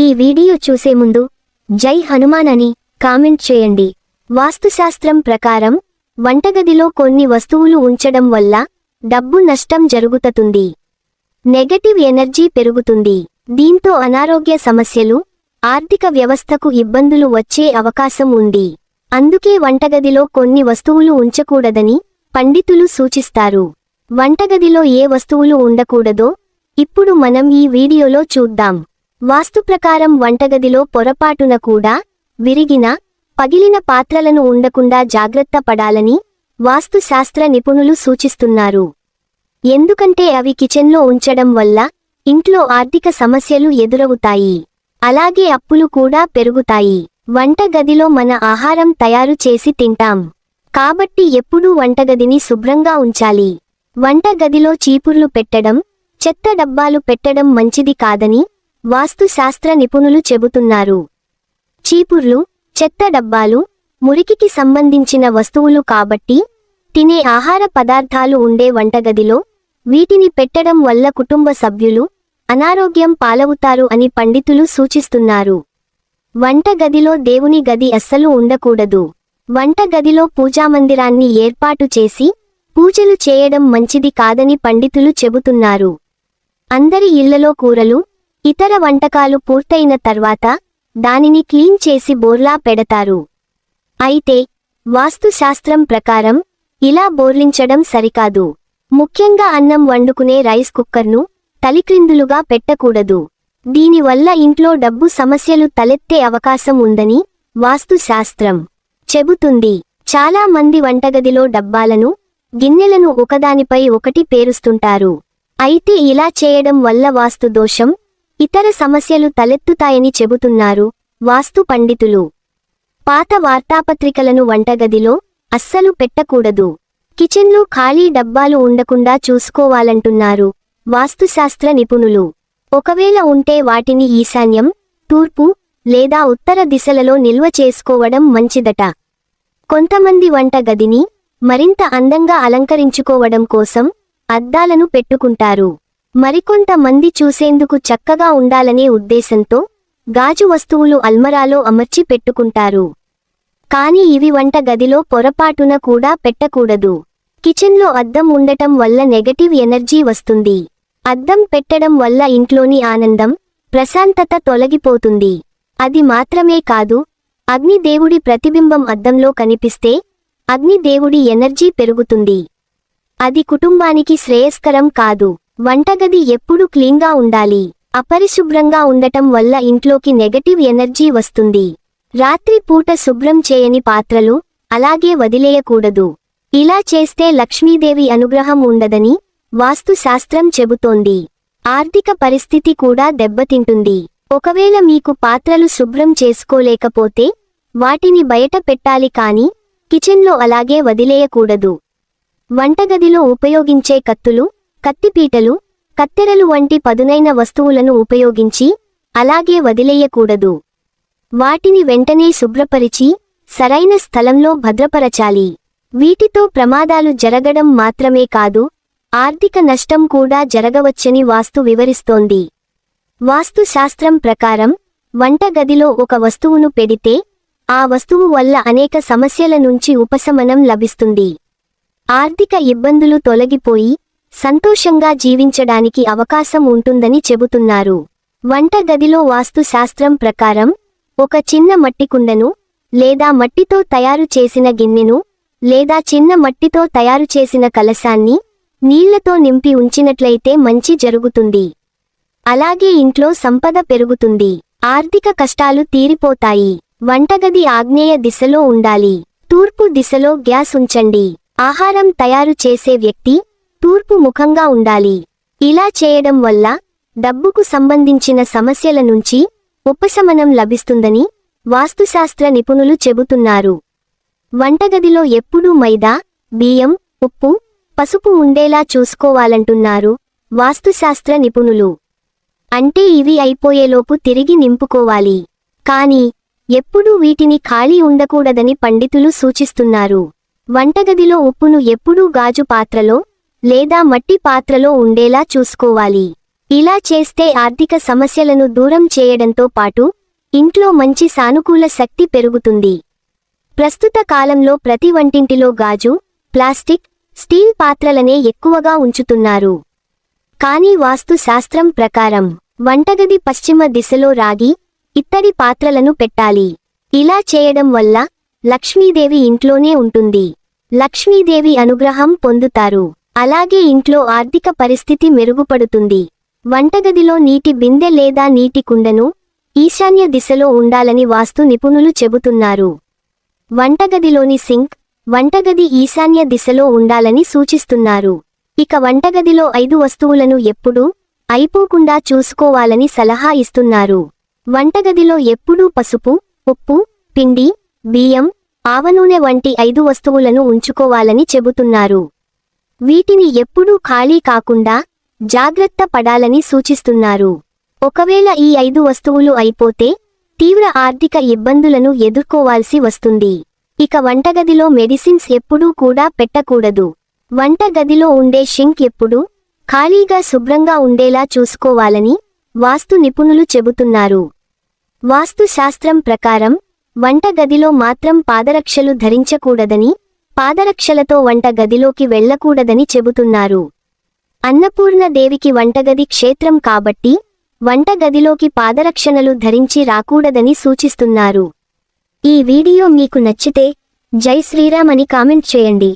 ఈ వీడియో చూసే ముందు జై హనుమాన్ అని కామెంట్ చేయండి. వాస్తుశాస్త్రం ప్రకారం వంటగదిలో కొన్ని వస్తువులు ఉంచడం వల్ల డబ్బు నష్టం జరుగుతుంది నెగటివ్ ఎనర్జీ పెరుగుతుంది. దీంతో అనారోగ్య సమస్యలు ఆర్థిక వ్యవస్థకు ఇబ్బందులు వచ్చే అవకాశం ఉంది. అందుకే వంటగదిలో కొన్ని వస్తువులు ఉంచకూడదని పండితులు సూచిస్తారు. వంటగదిలో ఏ వస్తువులు ఉండకూడదో ఇప్పుడు మనం ఈ వీడియోలో చూద్దాం. వాస్తు ప్రకారం వంటగదిలో పొరపాటున కూడా విరిగిన పగిలిన పాత్రలను ఉండకుండా జాగ్రత్త పడాలని వాస్తుశాస్త్ర నిపుణులు సూచిస్తున్నారు. ఎందుకంటే అవి కిచెన్లో ఉంచడం వల్ల ఇంట్లో ఆర్థిక సమస్యలు ఎదురవుతాయి. అలాగే అప్పులు కూడా పెరుగుతాయి. వంటగదిలో మన ఆహారం తయారు చేసి తింటాం. కాబట్టి ఎప్పుడూ వంటగదిని శుభ్రంగా ఉంచాలి. వంటగదిలో చీపుర్లు పెట్టడం చెత్త డబ్బాలు పెట్టడం మంచిది కాదని వాస్తుశాస్త్ర నిపుణులు చెబుతున్నారు. చీపుర్లు చెత్త డబ్బాలు మురికికి సంబంధించిన వస్తువులు కాబట్టి తినే ఆహార పదార్థాలు ఉండే వంటగదిలో వీటిని పెట్టడం వల్ల కుటుంబ సభ్యులు అనారోగ్యం పాలవుతారు అని పండితులు సూచిస్తున్నారు. వంటగదిలో దేవుని గది అస్సలు ఉండకూడదు. వంటగదిలో పూజామందిరాన్ని ఏర్పాటు చేసి పూజలు చేయడం మంచిది కాదని పండితులు చెబుతున్నారు. అందరి ఇళ్ళలో కూరలు ఇతర వంటకాలు పూర్తయిన తర్వాత దానిని క్లీన్ చేసి బోర్లా పెడతారు. అయితే వాస్తుశాస్త్రం ప్రకారం ఇలా బోర్లించడం సరికాదు. ముఖ్యంగా అన్నం వండుకునే రైస్ కుక్కర్ను తలిక్రిందులుగా పెట్టకూడదు. దీనివల్ల ఇంట్లో డబ్బు సమస్యలు తలెత్తే అవకాశం ఉందని వాస్తుశాస్త్రం చెబుతుంది. చాలా మంది వంటగదిలో డబ్బాలను గిన్నెలను ఒకదానిపై ఒకటి పేరుస్తుంటారు. అయితే ఇలా చేయడం వల్ల వాస్తు దోషం ఇతర సమస్యలు తలెత్తుతాయని చెబుతున్నారు వాస్తు పండితులు. పాత వార్తాపత్రికలను వంటగదిలో అస్సలు పెట్టకూడదు. కిచెన్లో ఖాళీ డబ్బాలు ఉండకుండా చూసుకోవాలంటున్నారు వాస్తుశాస్త్ర నిపుణులు. ఒకవేళ ఉంటే వాటిని ఈశాన్యం తూర్పు లేదా ఉత్తర దిశలలో నిల్వ చేసుకోవడం మంచిదట. కొంతమంది వంట గదిని మరింత అందంగా అలంకరించుకోవడం కోసం అద్దాలను పెట్టుకుంటారు. మరికొంతమంది చూసేందుకు చక్కగా ఉండాలనే ఉద్దేశంతో గాజు వస్తువులు అల్మరాలో అమర్చి పెట్టుకుంటారు. కాని ఇవి వంట గదిలో పొరపాటున కూడా పెట్టకూడదు. కిచెన్లో అద్దం ఉండటం వల్ల నెగటివ్ ఎనర్జీ వస్తుంది. అద్దం పెట్టడం వల్ల ఇంట్లోని ఆనందం ప్రశాంతత తొలగిపోతుంది. అది మాత్రమే కాదు అగ్నిదేవుడి ప్రతిబింబం అద్దంలో కనిపిస్తే అగ్నిదేవుడి ఎనర్జీ పెరుగుతుంది. అది కుటుంబానికి శ్రేయస్కరం కాదు. వంటగది ఎప్పుడు క్లీన్గా ఉండాలి. అపరిశుభ్రంగా ఉండటం వల్ల ఇంట్లోకి నెగటివ్ ఎనర్జీ వస్తుంది. రాత్రి పూట శుభ్రం చేయని పాత్రలు అలాగే వదిలేయకూడదు. ఇలా చేస్తే లక్ష్మీదేవి అనుగ్రహం ఉండదని వాస్తుశాస్త్రం చెబుతోంది. ఆర్థిక పరిస్థితి కూడా దెబ్బతింటుంది. ఒకవేళ మీకు పాత్రలు శుభ్రం చేసుకోలేకపోతే వాటిని బయట పెట్టాలి కాని కిచెన్లో అలాగే వదిలేయకూడదు. వంటగదిలో ఉపయోగించే కత్తులు కత్తిపీటలు కత్తెరలు వంటి పదునైన వస్తువులను ఉపయోగించి అలాగే వదిలేయకూడదు. వాటిని వెంటనే శుభ్రపరిచి సరైన స్థలంలో భద్రపరచాలి. వీటితో ప్రమాదాలు జరగడం మాత్రమే కాదు ఆర్థిక నష్టం కూడా జరగవచ్చని వాస్తు వివరిస్తోంది. వాస్తుశాస్త్రం ప్రకారం వంటగదిలో ఒక వస్తువును పెడితే ఆ వస్తువు వల్ల అనేక సమస్యల నుంచి ఉపశమనం లభిస్తుంది. ఆర్థిక ఇబ్బందులు తొలగిపోయి సంతోషంగా జీవించడానికి అవకాశం ఉంటుందని చెబుతున్నారు. వంటగదిలో వాస్తుశాస్త్రం ప్రకారం ఒక చిన్న మట్టి కుండను లేదా మట్టితో తయారు చేసిన గిన్నెను లేదా చిన్న మట్టితో తయారు చేసిన కలశాన్ని నీళ్ళతో నింపి ఉంచినట్లయితే మంచి జరుగుతుంది. అలాగే ఇంట్లో సంపద పెరుగుతుంది. ఆర్థిక కష్టాలు తీరిపోతాయి. వంటగది ఆగ్నేయ దిశలో ఉండాలి. తూర్పు దిశలో గ్యాస్ ఉంచండి. ఆహారం తయారు చేసే వ్యక్తి తూర్పు ముఖంగా ఉండాలి. ఇలా చేయడం వల్ల డబ్బుకు సంబంధించిన సమస్యల నుంచి ఉపశమనం లభిస్తుందని వాస్తుశాస్త్ర నిపుణులు చెబుతున్నారు. వంటగదిలో ఎప్పుడూ మైదా బియ్యం ఉప్పు పసుపు ఉండేలా చూసుకోవాలంటున్నారు వాస్తుశాస్త్ర నిపుణులు. అంటే ఇవి అయిపోయేలోపు తిరిగి నింపుకోవాలి. కాని ఎప్పుడూ వీటిని ఖాళీ ఉండకూడదని పండితులు సూచిస్తున్నారు. వంటగదిలో ఉప్పును ఎప్పుడూ గాజు పాత్రలో లేదా మట్టి పాత్రలో ఉండేలా చూసుకోవాలి. ఇలా చేస్తే ఆర్థిక సమస్యలను దూరం చేయడంతో పాటు ఇంట్లో మంచి సానుకూల శక్తి పెరుగుతుంది. ప్రస్తుత కాలంలో ప్రతి వంటింటిలో గాజు ప్లాస్టిక్ స్టీల్ పాత్రలనే ఎక్కువగా ఉంచుతున్నారు. కానీ వాస్తు శాస్త్రం ప్రకారం వంటగది పశ్చిమ దిశలో రాగి ఇత్తడి పాత్రలను పెట్టాలి. ఇలా చేయడం వల్ల లక్ష్మీదేవి ఇంట్లోనే ఉంటుంది. లక్ష్మీదేవి అనుగ్రహం పొందుతారు. అలాగే ఇంట్లో ఆర్థిక పరిస్థితి మెరుగుపడుతుంది. వంటగదిలో నీటి బిందె లేదా నీటి కుండను ఈశాన్య దిశలో ఉండాలని వాస్తు నిపుణులు చెబుతున్నారు. వంటగదిలోని సింక్ వంటగది ఈశాన్య దిశలో ఉండాలని సూచిస్తున్నారు. ఇక వంటగదిలో ఐదు వస్తువులను ఎప్పుడూ అయిపోకుండా చూసుకోవాలని సలహా ఇస్తున్నారు. వంటగదిలో ఎప్పుడూ పసుపు ఉప్పు పిండి బియ్యం ఆవనూనె వంటి ఐదు వస్తువులను ఉంచుకోవాలని చెబుతున్నారు. వీటిని ఎప్పుడూ ఖాళీ కాకుండా జాగ్రత్త పడాలని సూచిస్తున్నారు. ఒకవేళ ఈ ఐదు వస్తువులు అయిపోతే తీవ్ర ఆర్థిక ఇబ్బందులను ఎదుర్కోవాల్సి వస్తుంది. ఇక వంటగదిలో మెడిసిన్స్ ఎప్పుడూ కూడా పెట్టకూడదు. వంటగదిలో ఉండే షింక్ ఎప్పుడూ ఖాళీగా శుభ్రంగా ఉండేలా చూసుకోవాలని వాస్తు నిపుణులు చెబుతున్నారు. వాస్తు శాస్త్రం ప్రకారం వంటగదిలో మాత్రం పాదరక్షలు ధరించకూడదని పాదరక్షలతో వంటగదిలోకి వెళ్ళకూడదని చెబుతున్నారు. అన్నపూర్ణ దేవికి వంటగది క్షేత్రం కాబట్టి వంటగదిలోకి పాదరక్షణలు ధరించి రాకూడదని సూచిస్తున్నారు. ఈ వీడియో మీకు నచ్చితే జై శ్రీరామ్ అని కామెంట్ చేయండి.